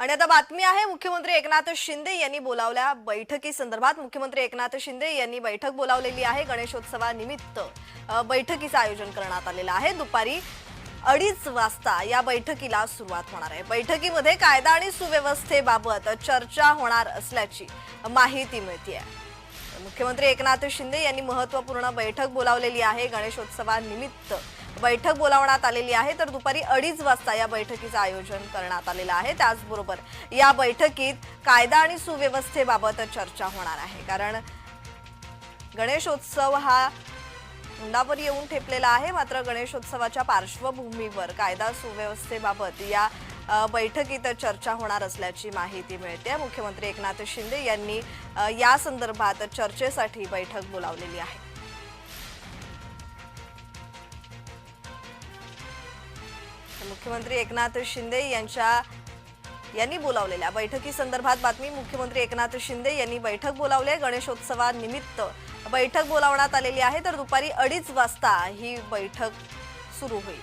आणि आता बातमी आहे मुख्यमंत्री एकनाथ शिंदे यांनी बोलावल्या बैठकी संदर्भात मुख्यमंत्री एकनाथ शिंदे यांनी बैठक बोलावलेली आहे गणेशोत्सवानिमित्त. बैठकीचं आयोजन करण्यात आलेलं आहे. दुपारी अडीच वाजता या बैठकीला सुरुवात होणार आहे. बैठकीमध्ये कायदा आणि सुव्यवस्थेबाबत चर्चा होणार असल्याची माहिती मिळते मुख्यमंत्री एकनाथ शिंदे यांनी महत्त्वपूर्ण बैठक बोलावलेली आहे गणेशोत्सवानिमित्त. बैठक बोलावण्यात आलेली आहे तर दुपारी अडीच वाजता या बैठकीचं आयोजन करण्यात आलेलं आहे. त्याचबरोबर या बैठकीत कायदा आणि सुव्यवस्थेबाबत चर्चा होणार आहे. कारण गणेशोत्सव हा तोंडावर येऊन ठेपलेला आहे मात्र गणेशोत्सवाच्या पार्श्वभूमीवर कायदा सुव्यवस्थेबाबत या बैठकीत चर्चा होणार असल्याची माहिती मिळते. मुख्यमंत्री एकनाथ शिंदे यांनी या संदर्भात चर्चेसाठी बैठक बोलावलेली आहे. मुख्यमंत्री एकनाथ शिंदे यांच्या यांनी बोलावलेल्या बैठकीसंदर्भात बातमी मुख्यमंत्री एकनाथ शिंदे यांनी बैठक बोलावली आहे. गणेशोत्सवानिमित्त बैठक बोलावण्यात आलेली आहे. तर दुपारी अडीच वाजता ही बैठक सुरू होईल.